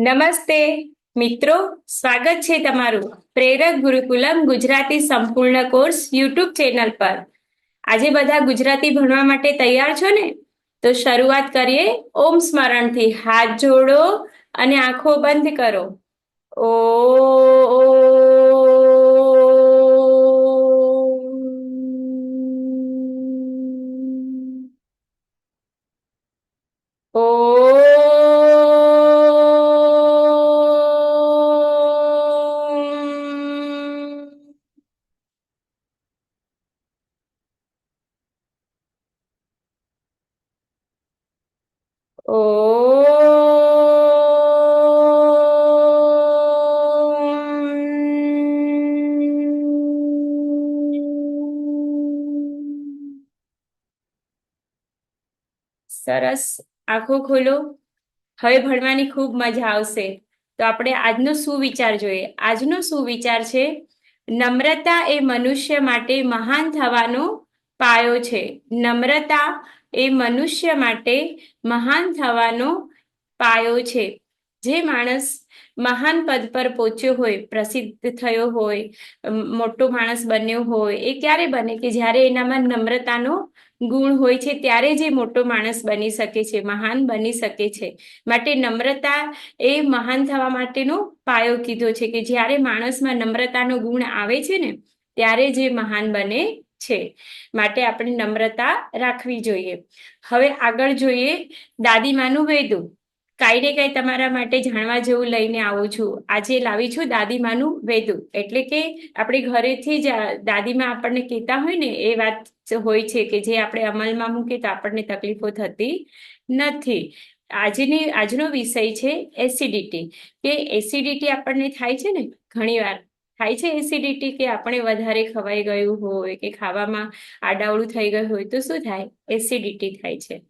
નમસ્તે. મિત્રો, સ્વાગત છે તમારું પ્રેરક ગુરુકુલમ ગુજરાતી સંપૂર્ણ કોર્સ યુટ્યુબ ચેનલ પર. આજે બધા ગુજરાતી ભણવા માટે તૈયાર છો ને? તો શરૂઆત કરીએ. ઓમ સ્મરણથી. હાથ જોડો અને આંખો બંધ કરો. ઓ ઓમ સરસ આંખો ખોલો. હવે ભણવાની ખૂબ મજા આવશે. તો આપણે આજનો સુવિચાર જોઈએ. આજનો સુવિચાર છે, નમ્રતા એ મનુષ્ય માટે મહાન થવાનો પાયો છે. નમ્રતા એ મનુષ્ય માટે મહાન થવાનો પાયો છે. જે માણસ મહાન પદ પર પહોંચ્યો હોય, પ્રસિદ્ધ થયો હોય મોટો માણસ બન્યો હોય, એ ક્યારે બને કે જ્યારે એનામાં નમ્રતાનો ગુણ હોય છે, ત્યારે જે મોટો માણસ બની શકે છે, મહાન બની શકે છે. માટે નમ્રતા એ મહાન થવા માટેનો પાયો કીધો છે કે જ્યારે માણસમાં નમ્રતાનો ગુણ આવે છે ને, ત્યારે જે મહાન બને છે. માટે આપણે નમ્રતા રાખવી જોઈએ. હવે આગળ જોઈએ દાદીમાનું વેદું કાંઈ ને કાંઈ તમારા માટે જાણવા જેવું લઈને આવું છું. આજે લાવી છું દાદીમાનું વેદું. એટલે કે આપણે ઘરેથી જ દાદીમાં આપણને કહેતા હોય ને, એ વાત હોય છે કે જે આપણે અમલમાં મૂકીએ તો આપણને તકલીફો થતી નથી. આજની, આજનો વિષય છે એસિડિટી. કે એસિડિટી આપણને થાય છે ને, ઘણીવાર થાય છે એસિડિટી કે આપણે વધારે ખવાઈ ગયું હોય કે ખાવામાં આડાવડું થઈ ગયું હોય તો શું થાય? એસિડિટી થાય છે.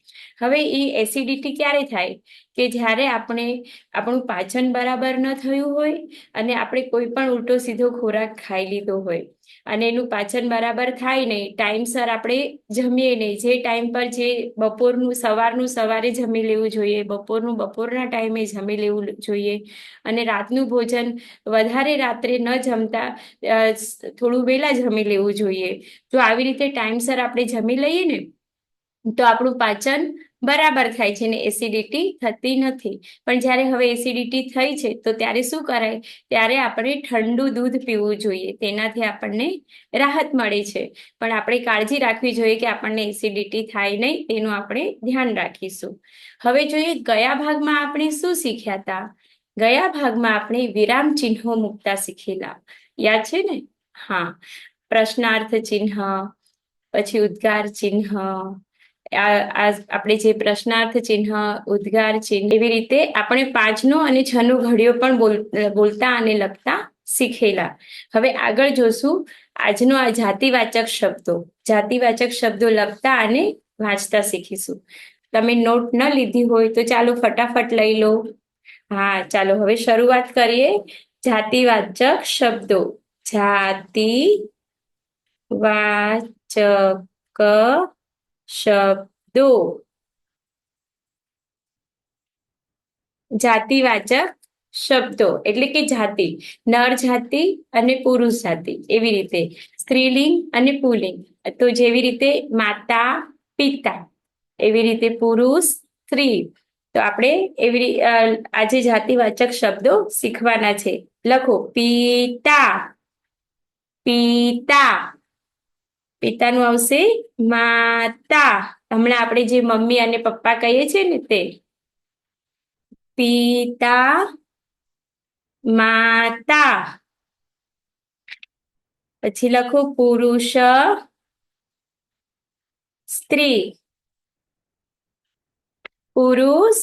હવે એ એસિડિટી ક્યારે થાય? કે જ્યારે આપણે, આપણું પાચન બરાબર ન થયું હોય અને આપણે કોઈ પણ ઉલટો સીધો ખોરાક ખાઈ લીધો હોય અને એનું પાચન બરાબર થાય નહીં ટાઈમસર આપણે જમીએ નહીં. જે ટાઈમ પર જે બપોરનું, સવારનું સવારે જમી લેવું જોઈએ, બપોરનું બપોરના ટાઈમે જમી લેવું જોઈએ અને રાતનું ભોજન વધારે રાત્રે ન જમતા થોડું વહેલા જમી લેવું જોઈએ. જો આવી રીતે ટાઈમસર આપણે જમી લઈએ ને, તો આપણું પાચન બરાબર થાય છે ને એસિડિટી થતી નથી. પણ જ્યારે હવે એસિડિટી થઈ છે, તો ત્યારે શું કરાય? ત્યારે આપણે ઠંડુ દૂધ પીવું જોઈએ. તેનાથી આપણને રાહત મળે છે. પણ આપણે કાળજી રાખવી જોઈએ કે આપણને એસિડિટી થાય નહીં, તેનું આપણે ધ્યાન રાખીશું. હવે જોઈએ ગયા ભાગમાં આપણે શું શીખ્યા હતા ગયા ભાગમાં આપણે વિરામ ચિહ્નો મૂકતા શીખેલા. યાદ છે ને? હા. પ્રશ્નાર્થ ચિહ્ન, પછી ઉદ્ગાર ચિહ્ન આ આપણે જે પ્રશ્નાર્થ ચિહ્ન, ઉદ્ગાર ચિહ્ન એવી રીતે આપણે પાંચનો અને છનો ઘડીઓ પણ બોલતા અને લખતા શીખેલા. હવે આગળ જોશું આજનો આ જાતિવાચક શબ્દો. જાતિવાચક શબ્દો લખતા અને વાંચતા શીખીશું. તમે નોટ ન લીધી હોય તો ચાલો ફટાફટ લઈ લો. હા, ચાલો હવે શરૂઆત કરીએ. જાતિવાચક શબ્દો. જાતિ વાચક શબ્દો. જાતિવાચક શબ્દો એટલે કે જાતિ, નર જાતિ અને પુરુષ જાતિ, એવી રીતે. સ્ત્રીલિંગ અને પુલિંગ, તો જેવી રીતે માતા, પિતા, એવી રીતે પુરુષ, સ્ત્રી. તો આપણે એવી આજે જાતિવાચક શબ્દો શીખવાના છે. લખો, પિતા પિતા. પિતાનું આવશે માતા. હમણાં આપણે જે મમ્મી અને પપ્પા કહીએ છીએ ને તે. પિતા, માતા. પછી લખો પુરુષ, સ્ત્રી. પુરુષ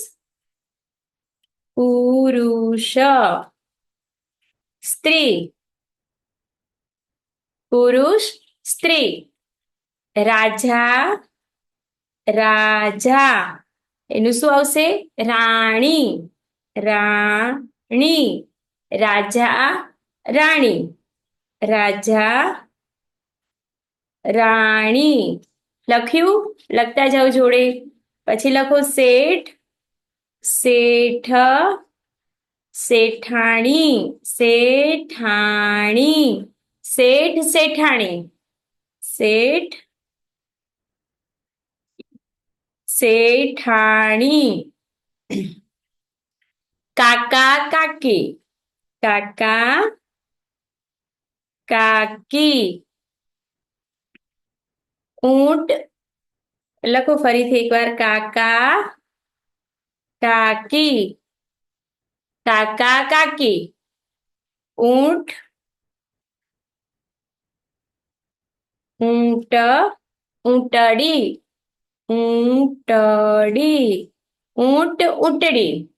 પુરુષ. સ્ત્રી. પુરુષ સ્ત્રી. રાજા રાજા. એનું શું આવશે? રાણી. રાણી. રાજા રાણી. રાજા, રાણી. લખ્યું? લખતા જાઓ જોડે. પછી લખો શેઠ શેઠ, શેઠાણી શેઠાણી. શેઠ, શેઠાણી. શેઠ શેઠાણી કાકા કાકી કાકા કાકી ઊંટ લખો ફરીથી એકવાર કાકા કાકી કાકા કાકી ઊંટ ઊંટ, ઊંટડી ઊંટડી, ઊંટ ઊંટડી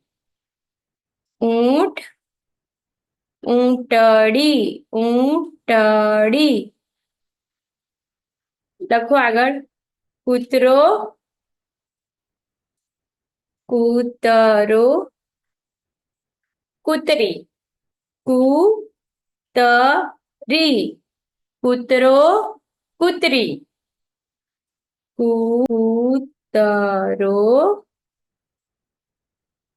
ઊંટ, ઊંટડી ઊંટડી. લખો આગળ. કૂતરો કૂતરો, કૂતરી. કૂતરી. કૂતરો કૂતરી. કૂતરો.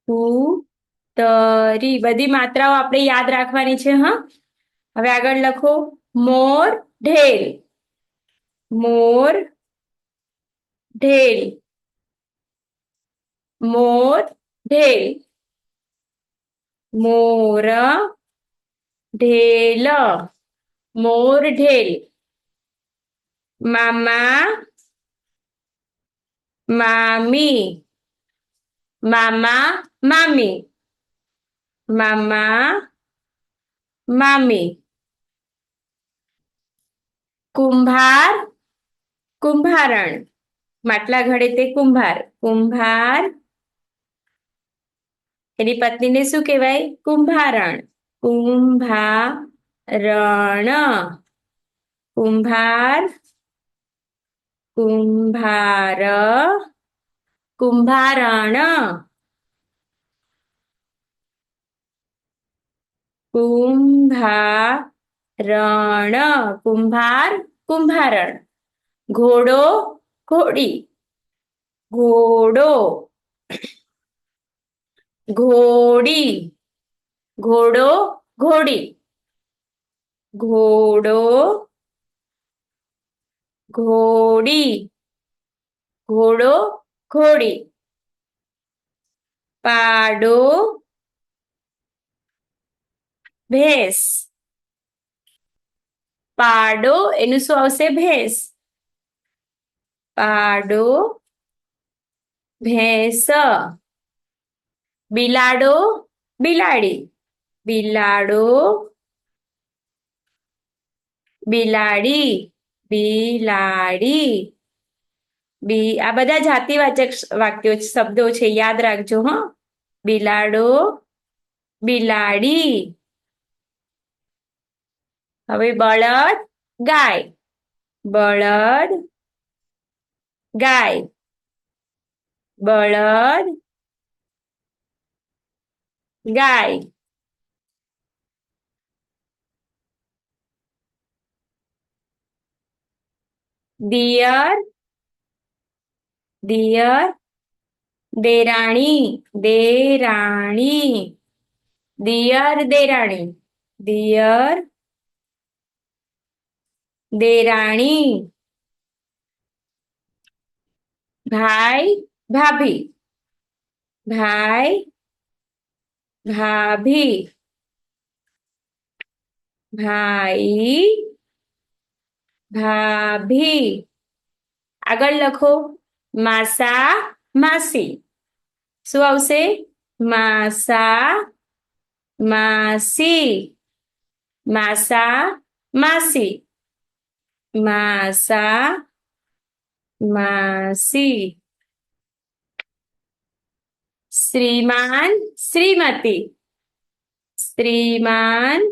કૂતરી. બધી માત્રાઓ આપણે યાદ રાખવાની છે, હા? હવે આગળ લખો. મોર, ઢેલ. મોર ઢેલ. મોર ઢેલ. મોર ઢેલ. મોર, ઢેલ. મામા મામી મામા મામી મામા મામી કુંભાર કુંભારણ માટલા ઘડે તે કુંભાર કુંભાર એની પત્નીને શું કહેવાય કુંભારણ કુંભારણ કુંભાર કુંભાર કુંભારણ કુંભારણ કુંભાર કુંભારણ ઘોડો ઘોડી ઘોડો ઘોડી ઘોડો ઘોડી ઘોડો ઘોડી, ઘોડો, ઘોડી. પાડો, ભેંસ. પાડો, એનું શું આવશે? ભેંસ. પાડો, ભેંસ. બિલાડો, બિલાડી. બિલાડો, બિલાડી. બિલાડી. બી, આ બધા જાતિવાચક વાક્યો શબ્દો છે, યાદ રાખજો, હો. બિલાડો, બિલાડી. હવે બળદ, ગાય. બળદ ગાય. બળદ, ગાય. દિયર દિયર દેરાણી દેરાણી દિયર દેરાણી દિયર દેરાણી ભાઈ ભાભી ભાઈ ભાભી ભાઈ ભાભી. આગળ લખો. માસા માસી શું આવશે? માસા માસી માસા માસી માસા માસી શ્રીમાન શ્રીમતી. શ્રીમાન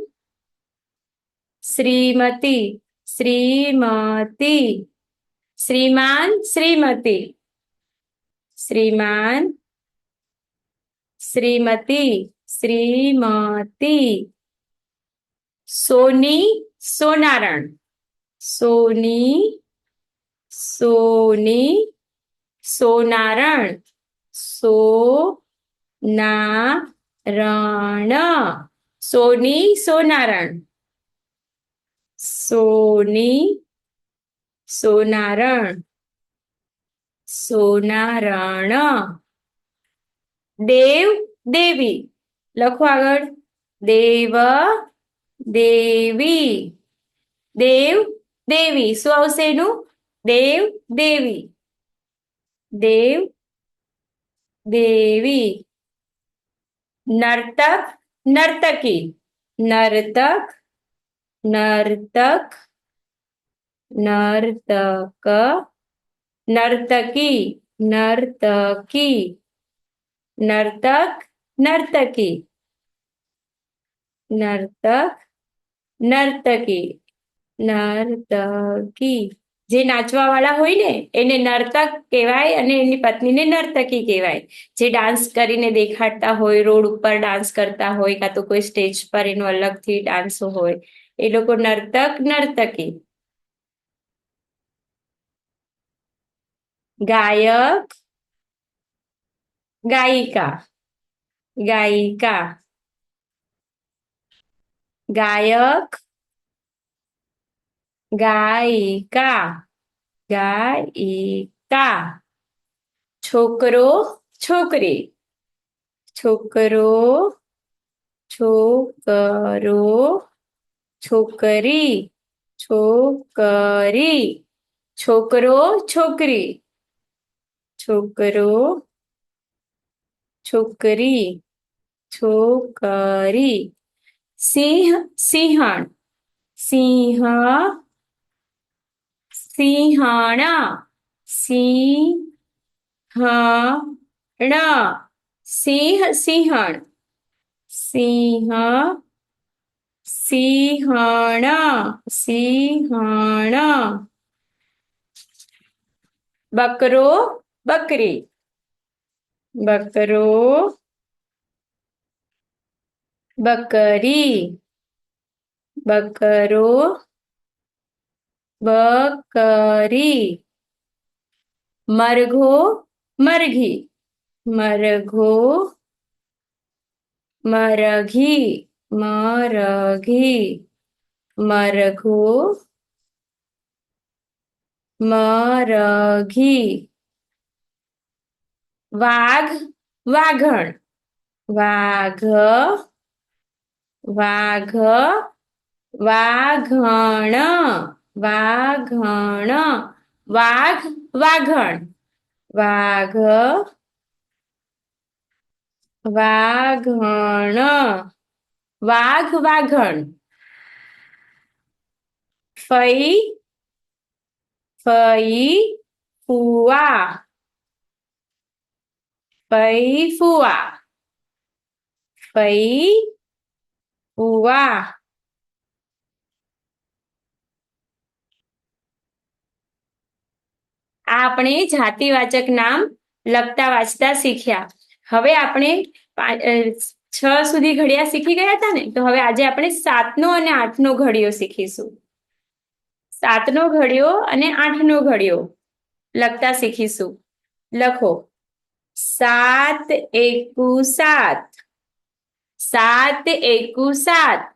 શ્રીમતી. શ્રીમતી. શ્રીમાન શ્રીમતી. શ્રીમાન શ્રીમતી. શ્રીમતી. સોની સોનારણ. સોની સોની સોનારણ. સો ના રણ સોની સોનારણ. સોની, સોનારણ સોનારણ. દેવ, દેવી. લખો આગળ. દેવ, દેવી. દેવ, દેવી. શું આવશે એનું? દેવ, દેવી. દેવ, દેવી. નર્તક, નર્તકી. નર્તક નર્તક નર્તક નર્તકી નર્તકી નર્તક નર્તકી નર્તક નર્તકી નર્તકી જે નાચવા વાળા હોય ને, એને નર્તક કહેવાય અને એની પત્નીને નર્તકી કહેવાય. જે ડાન્સ કરીને દેખાડતા હોય, રોડ ઉપર ડાન્સ કરતા હોય, કાં તો કોઈ સ્ટેજ પર એનું અલગથી ડાન્સ હોય. એ લોકો નર્તક નર્તકી ગાયક ગાયિકા ગાયિકા ગાયક ગાયિકા ગાયિકા છોકરો છોકરી છોકરો છોકરો છોકરી છોકરી, છોકરો છોકરી છોકરો, છોકરી છોકરી, સિંહ, સિંહણ, સિંહ, સિંહણા, સિંહણ, સિંહ સિંહણ, સિંહ સિંહણ સિંહણ. બકરો બકરી. બકરો બકરી. બકરો બકરી. મરઘો મરઘી. મરઘો મરઘી. મરઘી મરઘો મરઘી વાઘ વાઘણ વાઘ વાઘ વાઘણ વાઘણ વાઘ વાઘણ વાઘ વાઘણ વાઘ વાઘણ. ફઈ ફઈ, ફુવા. ફઈ ફુવા. ફઈ, ફુવા. આ આપણે જાતિવાચક નામ લખતા વાંચતા શીખ્યા. હવે આપણે છ સુધી ઘડિયા શીખી ગયા હતા ને, તો હવે આજે આપણે સાતનો અને આઠનો ઘડિયો શીખીશું. સાતનો ઘડિયો અને આઠનો ઘડિયો લખતા શીખીશું. લખો. સાત એકુ સાત. સાત એકુ સાત.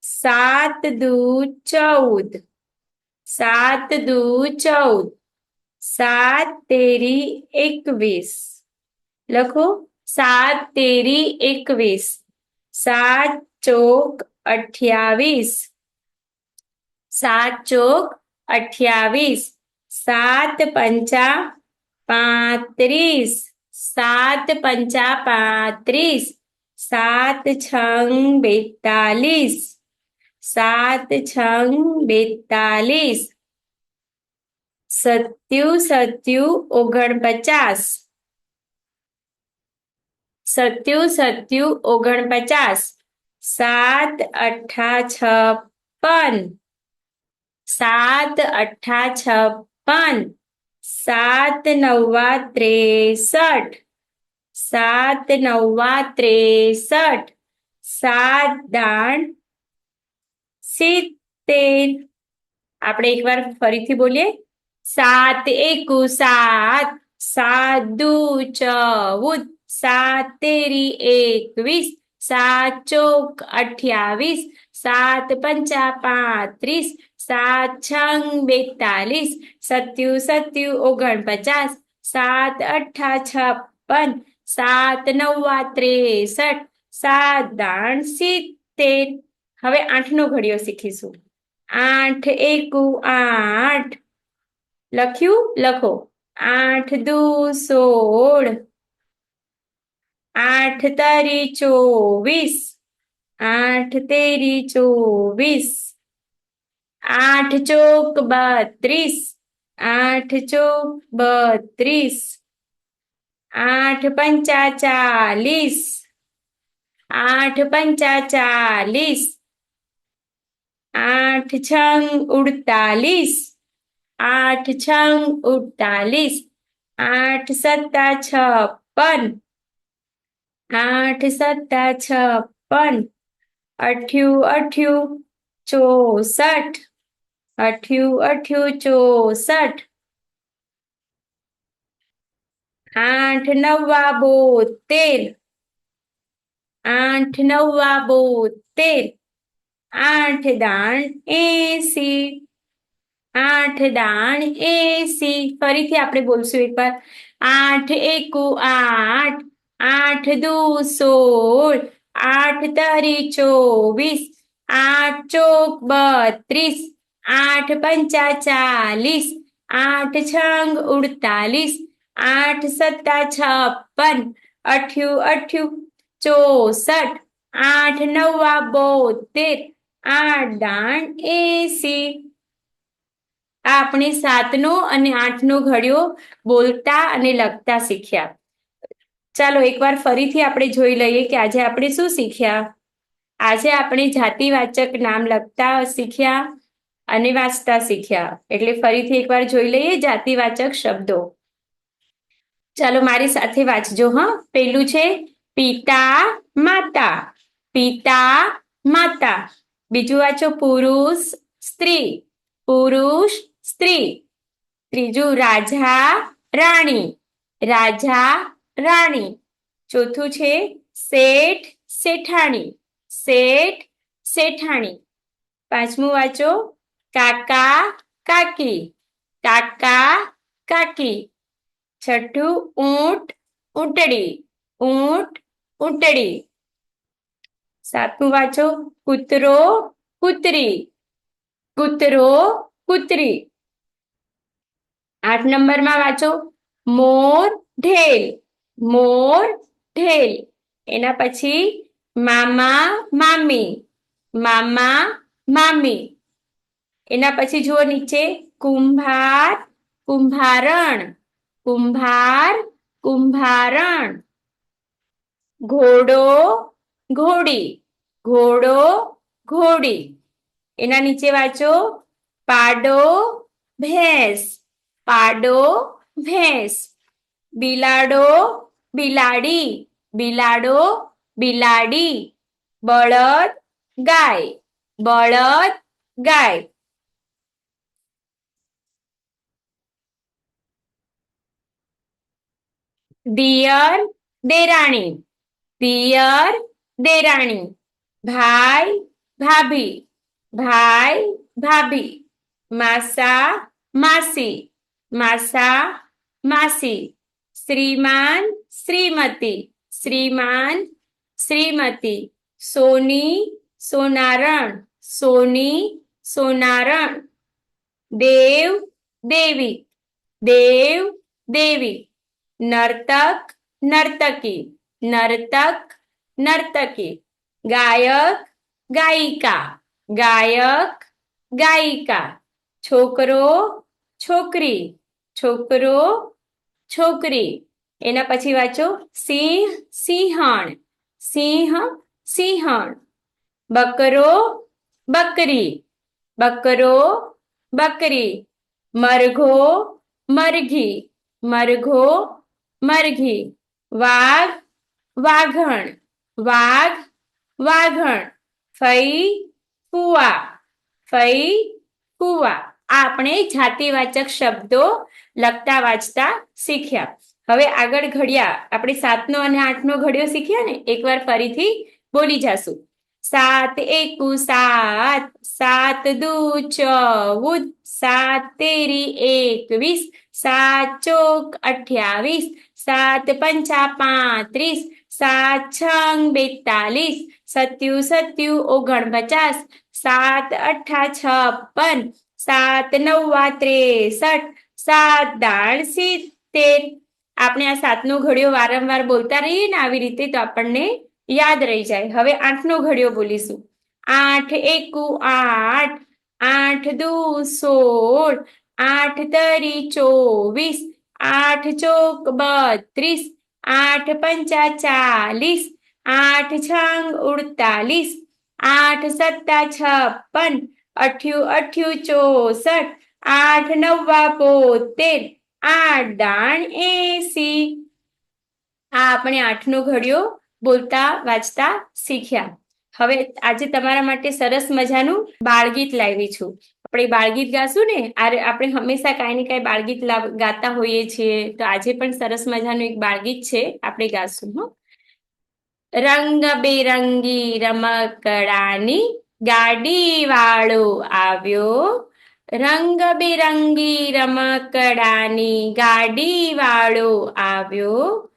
સાત દુ ચૌદ. સાત દુ ચૌદ. સાત તેરી એકવીસ. લખો. સાત તેરી એકવીસ. સાત ચોક અઠ્યાવીસ. સાત ચોક અઠ્યાવીસ. સાત પંચા પાંત્રીસ. સાત પંચા પાંત્રીસ. સાત છંગ બેતાલીસ. સાત છંગ બેતાલીસ. સત્યુ સત્યુ ઓગણપચાસ. સત્યુ સત્યુ ઓગણપચાસ. સાત અઠ્ઠા છપ્પન. સાત અઠ્ઠા છપ્પન. સાત નવ્વા ત્રેસઠ. સાત નવા ત્રેસઠ. સાત દાણ સિત્તેર. આપણે એકવાર ફરીથી બોલીએ. સાત એકુ સાત. સાત દુ ચૌદ. સાત તેરી એકવીસ સાત ચોક અઠ્યાવીસ, સાત પંચા પાંત્રીસ સાત છંગ બેતાલીસ, સત્યુ સત્યુ ઓગણપચાસ, સાત અઠ્ઠા છપ્પન, સાત નવા ત્રેસઠ, સાત દાણ સિત્તેર. હવે આઠનો ઘડિયો શીખીશું. આઠ એકુ આઠ. લખ્યું? લખો. આઠ દુ સોળ. આઠ તરી ચોવીસ, આઠ તેરી ચોવીસ, આઠ ચોક બત્રીસ, આઠ ચોક બત્રીસ, આઠ પંચા ચાલીસ, આઠ પંચા ચાલીસ, આઠ છંગ ઉડતાલીસ, આઠ છંગ ઉડતાલીસ, આઠ સત્તા છપ્પન આઠ સત્તા છપ્પન અઠ્યું અઠ્યું ચોસઠ અઠ્યું અઠ્યું ચોસઠ આઠ નવ્વા બોતેર આઠ નવ્વા બોતેર આઠ દાણ એસી આઠ દાણ એસી ફરીથી આપણે બોલશું એકવાર આઠ, એકુ, આઠ આઠ દુ સોળ, આઠ તરી ચોવીસ, આઠ ચોક બત્રીસ, આઠ પંચા ચાલીસ, આઠ છંગ ઉડતાલીસ, આઠ સત્તા છપ્પન, અઠ્યું અઠ્યું ચોસઠ, આઠ નવા બોતેર, આઠ દાણ એસી. આપણે સાતનો અને આઠનો ઘડિયો બોલતા અને લખતા શીખ્યા. ચાલો એકવાર ફરીથી આપણે જોઈ લઈએ કે આજે આપણે શું શીખ્યા? આજે આપણે જાતિવાચક નામ લખતા શીખ્યા અને વાંચતા શીખ્યા. એટલે ફરીથી એકવાર જોઈ લઈએ જાતિવાચક શબ્દો. ચાલો મારી સાથે વાંચજો, હા? પેલું છે, પિતા માતા. પિતા માતા. બીજું વાંચો, પુરુષ સ્ત્રી. પુરુષ સ્ત્રી. ત્રીજું, રાજા રાણી. રાજા રાણી. ચોથું છે શેઠ શેઠાણી. શેઠ શેઠાણી. પાંચમું વાંચો. કાકા કાકી. કાકા કાકી. છઠ્ઠું ઊંટ ઊંટડી. ઊંટ ઊંટડી. સાતમું વાંચો. કૂતરો કૂતરી. કૂતરો કૂતરી. આઠ નંબરમાં વાંચો. મોર ઢેલ. મોર ઢેલ એના પછી મામા મામી મામા મામી એના પછી જુઓ નીચે કુંભાર કુંભારણ કુંભાર કુંભારણ ઘોડો ઘોડી ઘોડો ઘોડી એના નીચે વાંચો પાડો ભેંસ પાડો ભેંસ બિલાડો બિલાડી, બિલાડો, બિલાડી, બળદ, ગાય બળદ, ગાય. દિયર, દેરાણી દિયર, દેરાણી. ભાઈ, ભાભી ભાઈ, ભાભી. માસા, માસી માસા, માસી. શ્રીમાન શ્રીમતી શ્રીમાન શ્રીમતી સોની સોનારણ સોની સોનારણ દેવ દેવી દેવ દેવી નર્તક નર્તકી નર્તક નર્તકી ગાયક ગાયિકા ગાયક ગાયિકા છોકરો છોકરી છોકરો છોકરી એના પછી વાંચો, સિંહ, સિંહણ સિંહ, સિંહણ. બકરો, બકરી. બકરો, બકરી. મરઘો, મરઘી. મરઘો, મરઘી. વાઘ, વાઘણ. વાઘ, વાઘણ. ફઈ ફુવા ફઈ ફુવા આપણે જાતિવાચક શબ્દો લખતા વાંચતા શીખ્યા. હવે આગળ ઘડિયા. આપણે સાતનો અને આઠનો ઘડિયો શીખ્યા ને? એકવાર ફરીથી બોલી જાશું. સાત એકુ સાત સાત દુ ચૌદ સાત તેરી એકવીસ સાત ચોક અઠ્યાવીસ, સાત પંચા પાંત્રીસ, સાત છંગ બેતાલીસ, સત્યુ સત્યુ ઓગણપચાસ, સાત અઠા છપ્પન, સાત નવ્વા ત્રેસઠ, સાત દાણ સિત્તેર આપણે આ સાતનો ઘડિયો વારંવાર બોલતા રહીએ ને આવી રીતે તો આપણને યાદ રહી જાય. હવે આઠનો ઘડિયો બોલીશું. આઠ એકુ આઠ આઠ દુ સોળ, આઠ તરી ચોવીસ, આઠ ચોક બત્રીસ, આઠ પંચા ચાલીસ, આઠ છંગ ઉડતાલીસ, આઠ સત્તા છપ્પન, અઠ્યું અઠ્યું ચોસઠ, આઠ નવ્વા પોતેર આઠ દાણ એસી. આ આપણે આઠનો ઘડિયો બોલતા, વાંચતા શીખ્યા. હવે આજે તમારા માટે સરસ મજાનું બાળગીત લાવી છું. આપણે બાળગીત ગાશું ને આપણે હંમેશા કાંઈ ને કાંઈ બાળગીત ગાતા હોઈએ છીએ. તો આજે પણ સરસ મજાનું એક બાળગીત છે, આપણે ગાશું, હો. રંગ બેરંગી રમકડાની ગાડી વાળો આવ્યો. રંગ બેરંગી રમકડાની ગાડી વાળો આવ્યો.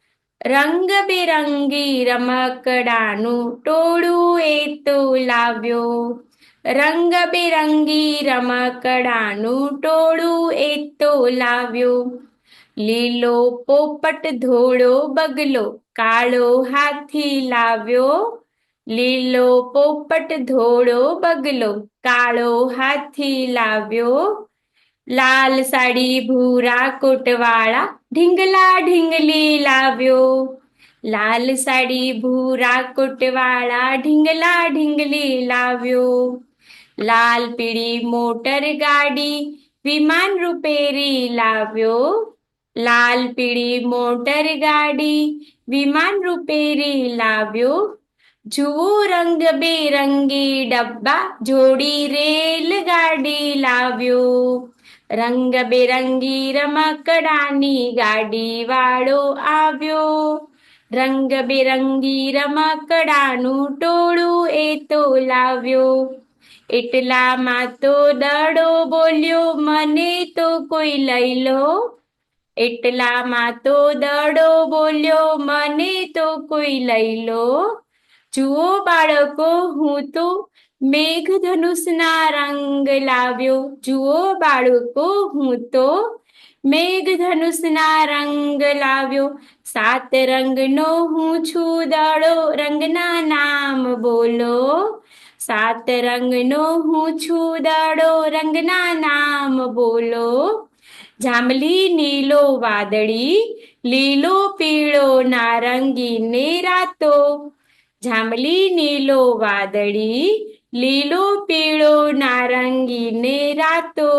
રંગબેરંગી રમકડાનું ટોળું એ તો લાવ્યો. રંગબેરંગી રમકડાનું ટોળું એ તો લાવ્યો. લીલો પોપટ ધોળો બગલો કાળો હાથી લાવ્યો. લીલો પોપટ ધોળો બગલો, કાળો હાથી લાવ્યો. લાલ સાડી ભૂરા કોટવાળા ઢીંગલા ઢીંગલી લાવ્યો. લાલ સાડી ભૂરા કોટવાળા ઢીંગલા ઢીંગલી લાવ્યો. લાલ પીળી મોટર ગાડી વિમાન રૂપેરી લાવ્યો. લાલ પીળી મોટર ગાડી વિમાન રૂપેરી લાવ્યો. જુઓ રંગ બેરંગી ડબ્બા જોડી રેલગાડી લાવ્યો લાવ્યો રંગબેરંગી રમકડાની ગાડી વાળો આવ્યો રંગબેરંગી રમકડાનું ટોળું એ તો લાવ્યો એટલામાં તો દડો બોલ્યો મને તો કોઈ લઈ લો એટલામાં તો દડો બોલ્યો મને તો કોઈ લઈ લો જુઓ બાળકો, હું તો મેઘધનુષના રંગ લાવ્યો. જુઓ બાળકો, હું તો મેઘધનુષના રંગ લાવ્યો. સાત રંગનો હું છું દડો, રંગના નામ બોલો. સાત રંગનો હું છું દડો, રંગના નામ બોલો. જાંબલી, નીલો, વાદળી, લીલો, પીળો, નારંગી ને રાતો જાંબલી, નીલો વાદળી, લીલો, પીળો, નારંગી ને રાતો.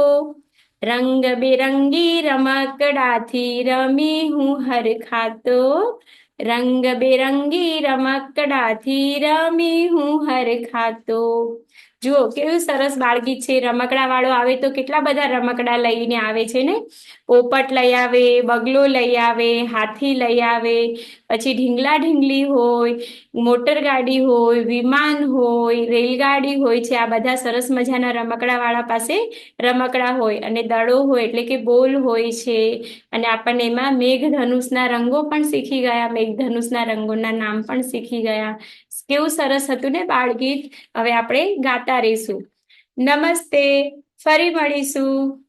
રંગ બેરંગી રમકડાથી રમી હું હર ખાતો. રંગ બેરંગી રમકડાથી રમી હું હર ખાતો. જુઓ, કેવું સરસ બાળગીત છે, રમકડા વાળો આવે તો કેટલા બધા રમકડા લઈને આવે છે ને? પોપટ લઈ આવે, બગલો લઈ આવે, હાથી લઈ આવે, પછી ઢીંગલા ઢીંગલી હોય, મોટર ગાડી હોય, વિમાન હોય, રેલગાડી હોય છે, આ બધા સરસ મજાના રમકડા વાળા પાસે રમકડા હોય અને દડો હોય એટલે કે બોલ હોય છે. અને આપણને એમાં મેઘધનુષના રંગો પણ શીખી ગયા, મેઘધનુષના રંગોના નામ પણ શીખી ગયા. કેવું સરસ હતું ને બાળગીત? હવે આપણે ગાતા રહીશું. નમસ્તે ફરી મળીશું.